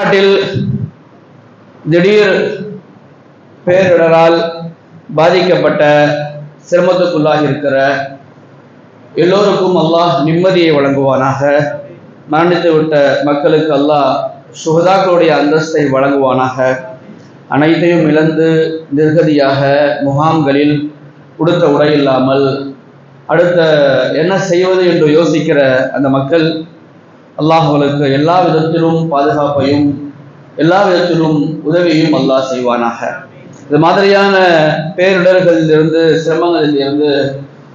தமிழ்நாட்டில் திடீர் பேரிடரால் பாதிக்கப்பட்ட சிரமத்துக்குள்ளாக இருக்கிற எல்லோருக்கும் அல்லாஹ் நிம்மதியை வழங்குவானாக. மரணித்து விட்ட மக்களுக்கு அல்லாஹ் சுகதாக்களுடைய அந்தஸ்தை வழங்குவானாக. அனைத்தையும் இழந்து நிர்கதியாக முகாம்களில் உடுத்த உடை இல்லாமல் அடுத்த என்ன செய்வது என்று யோசிக்கிற அந்த மக்கள் அல்லாஹ் எல்லா விதத்திலும் பாதுகாப்பையும் எல்லா விதத்திலும் உதவியும் அல்லாஹ் செய்வானாக. இது மாதிரியான பேரிடர்களிலிருந்து சிரமங்களிலிருந்து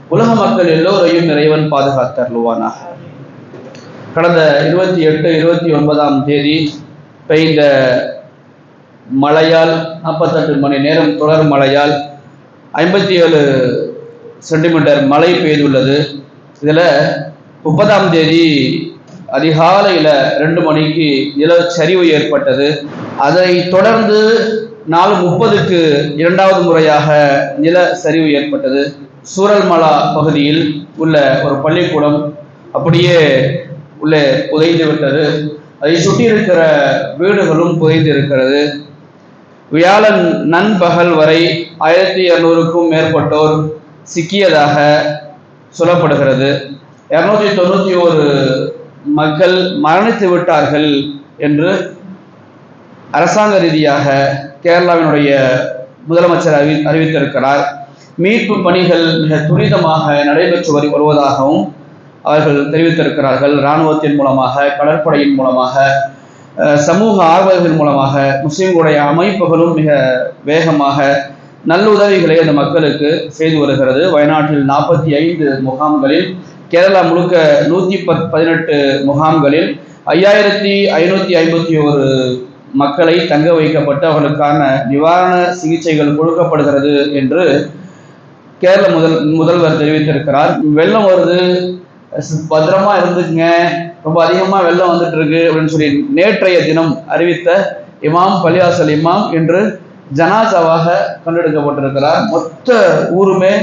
உலக மக்கள் எல்லோரையும் இறைவன் பாதுகாத்தருள்வானாக கடந்த இருபத்தி எட்டு இருபத்தி ஒன்பதாம் தேதி பெய்த மழையால் நாற்பத்தெட்டு மணி நேரம் தொடர் மழையால் ஐம்பத்தி ஏழு சென்டிமீட்டர் மழை பெய்துள்ளது. இதில் முப்பதாம் தேதி அதிகாலையில் ரெண்டு மணிக்கு நிலச்சரிவு ஏற்பட்டது. அதை தொடர்ந்து நாலு முப்பதுக்கு இரண்டாவது முறையாக நில சரிவு ஏற்பட்டது. சூரல்மலா பகுதியில் உள்ள ஒரு பள்ளிக்கூடம் அப்படியே உள்ளே புதைந்து விட்டது. அதை சுற்றி இருக்கிற வீடுகளும் புதைந்து இருக்கிறது. வியாழன் நண்பகல் வரை ஆயிரத்தி இரநூறுக்கும் மேற்பட்டோர் சிக்கியதாக சொல்லப்படுகிறது. இரநூத்தி தொண்ணூற்றி ஒரு மக்கள் மரணித்து விட்டார்கள் என்று அரசாங்க ரீதியாக கேரளாவினுடைய முதலமைச்சர் அறிவி அறிவித்திருக்கிறார். மீட்பு பணிகள் மிக துரிதமாக நடைபெற்று வரு வருவதாகவும் அவர்கள் தெரிவித்திருக்கிறார்கள். இராணுவத்தின் மூலமாக கடற்படையின் மூலமாக சமூக ஆர்வலர்கள் மூலமாக முஸ்லீம்களுடைய அமைப்புகளும் மிக வேகமாக நல்லுதவிகளை அந்த மக்களுக்கு செய்து வருகிறது. வயநாட்டில் நாற்பத்தி ஐந்து முகாம்களில் கேரளா முழுக்க நூற்றி பத் பதினெட்டு முகாம்களில் ஐயாயிரத்தி ஐநூற்றி ஐம்பத்தி ஒரு மக்களை தங்க வைக்கப்பட்டு அவர்களுக்கான நிவாரண சிகிச்சைகள் கொடுக்கப்படுகிறது என்று கேரள முதல் முதல்வர் தெரிவித்திருக்கிறார். வெள்ளம் வருது. பத்திரமா இருந்துக்குங்க. ரொம்ப அதிகமாக வெள்ளம் வந்துட்டு இருக்கு அப்படின்னு சொல்லி நேற்றைய தினம் அறிவித்த இமாம் பலியாசல் இமாம் என்று ஜனாசாவாக கண்டெடுக்கப்பட்டிருக்கிறார். மொத்த ஊருமே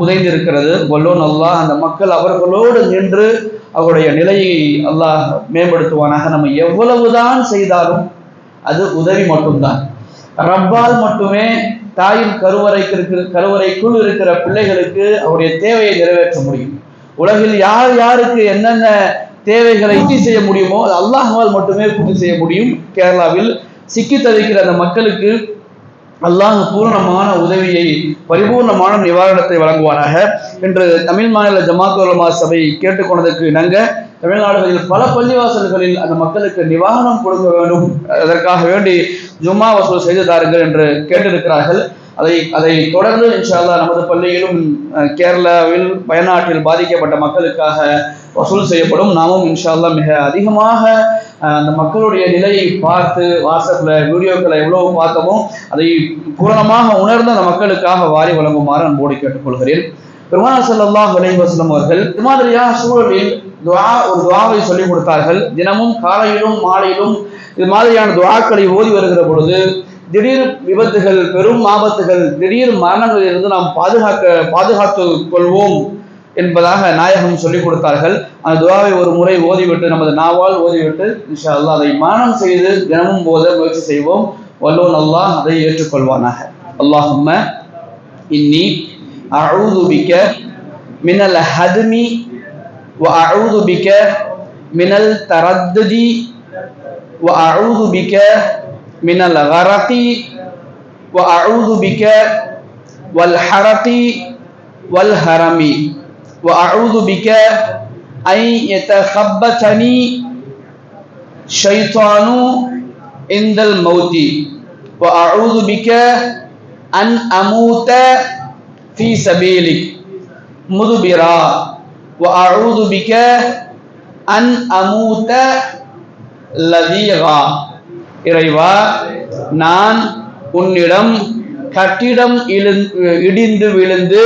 புதைந்திருக்கிறது. வல்லோன் அல்லாஹ் அந்த மக்கள் அவர்களோடு நின்று அவருடைய நிலையை அல்லாஹ் மேம்படுத்துவானாக. நம்ம எவ்வளவுதான் செய்தாலும் அது உதவி மட்டும்தான். ரப்பால் மட்டுமே தாயின் கருவறைக்கு இருக்கிற கருவறைக்குள் இருக்கிற பிள்ளைகளுக்கு அவருடைய தேவையை நிறைவேற்ற முடியும். உலகில் யார் யாருக்கு என்னென்ன தேவைகளை பூர்த்தி செய்ய முடியுமோ அது அல்லாஹால் மட்டுமே பூர்த்தி செய்ய முடியும். கேரளாவில் சிக்கி தவிக்கிற அந்த மக்களுக்கு அல்லாஹ் பூரணமான உதவியை பரிபூர்ணமான நிவாரணத்தை வழங்குவானாக. என்று தமிழ் மாநில ஜமாத்துலமா உலமா சபை கேட்டுக்கொண்டதற்கு இணங்க தமிழ்நாடுகளில் பல பள்ளிவாசல்களில் அந்த மக்களுக்கு நிவாரணம் கொடுக்க வேண்டும். அதற்காக வேண்டி ஜும்மா வசூல் செய்து தாருங்கள் என்று கேட்டிருக்கிறார்கள். அதை அதை தொடர்ந்து இன்ஷால்லா நமது பள்ளியிலும் கேரளாவில் வயநாட்டில் பாதிக்கப்பட்ட மக்களுக்காக வசூல் செய்யப்படும். நாமும் இன்ஷால்லா மிக அதிகமாக அந்த மக்களுடைய நிலையை பார்த்து வாட்ஸ்அப்பில் வீடியோக்களை எவ்வளவு பார்த்தோமோ அதை பூரணமாக உணர்ந்து அந்த மக்களுக்காக வாரி வழங்குமாறு அன்போடு கேட்டுக்கொள்கிறேன். பெருமானா சல்லாஹ் அலைவாஸ்லம் அவர்கள் இது மாதிரியான சூழலில் துவா ஒரு துவாவை சொல்லிக் கொடுத்தார்கள். தினமும் காலையிலும் மாலையிலும் இது மாதிரியான துவாக்களை ஓதி வருகிற பொழுது திடீர் விபத்துகள் பெரும் ஆபத்துகள் திடீர் மரணங்களில் இருந்து நாம் பாதுகாக்க பாதுகாத்து கொள்வோம் என்பதாக நாயகம் சொல்லிக் கொடுத்தார்கள் அந்த துவாவை ஒரு முறை ஓதிவிட்டு நமது நாவால் ஓதிவிட்டு இன்ஷா அல்லா அதை மானம் செய்து தினமும் போத முயற்சி செய்வோம் வல்லோன் அல்லாஹ் அதை ஏற்றுக்கொள்வானாக அல்லாஹும்ம இன்னி அழுது பிக்க மினல் ஹதுமி وأعوذ بك من التردد وأعوذ بك من الغرق وأعوذ بك والحرق والهرم وأعوذ بك أن يتخبطني شيطان عند الموت وأعوذ بك أن أموت في سبيلك مدبرا وأعوذ بك أن أموت لذيغا. இறைவா நான் உன்னிடம் கட்டிடம் இடிந்து விழுந்து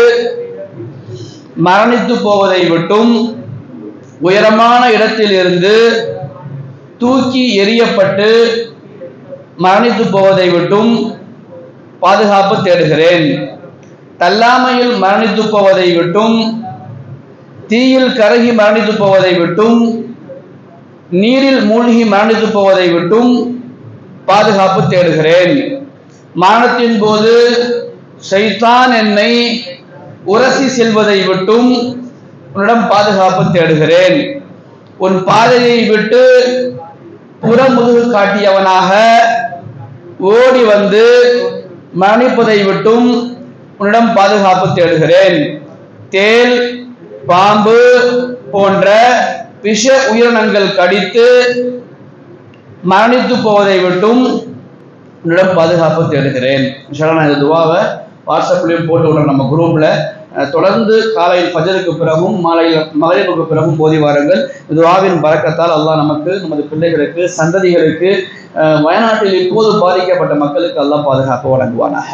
மரணித்து போவதை விட்டும் உயரமான இடத்திலிருந்து தூக்கி எரியப்பட்டு மரணித்து போவதை விட்டும் பாதுகாப்பு தேடுகிறேன். தள்ளாமையில் மரணித்து போவதை விட்டும் தீயில் கருகி மரணித்து போவதை விட்டும் நீரில் மூழ்கி மரணித்து போவதை விட்டும் பாதுகாப்பு தேடுகிறேன். மரணத்தின் போது சைத்தான் என்னை உரசி செல்வதை விட்டும் உன்னிடம் பாதுகாப்பு தேடுகிறேன். உன் பாதையை விட்டு புறமுதுகு காட்டியவனாக ஓடி வந்து மரணிப்பதை விட்டும் உன்னிடம் பாதுகாப்பு தேடுகிறேன். தேல் பாம்பு போன்ற விஷ உயிரினங்கள் கடித்து மரணித்து போவதை விட்டும் உன்னிடம் பாதுகாப்பு தேடுகிறேன். விஷயம் நான் இந்த துவாவை வாட்ஸ்அப்லேயும் போட்டு விடுறேன். நம்ம குரூப்பில் தொடர்ந்து காலையில் ஃபஜருக்கு பிறகும் மாலையில் மகளிருக்கு பிறகும் போதி வாருங்கள். துவாவின் பறக்கத்தால் அல்லாஹ் நமக்கு நமது பிள்ளைகளுக்கு சந்ததிகளுக்கு வயநாட்டில் இப்போது பாதிக்கப்பட்ட மக்களுக்கு அல்லாஹ் பாதுகாப்பு வழங்குவானாக.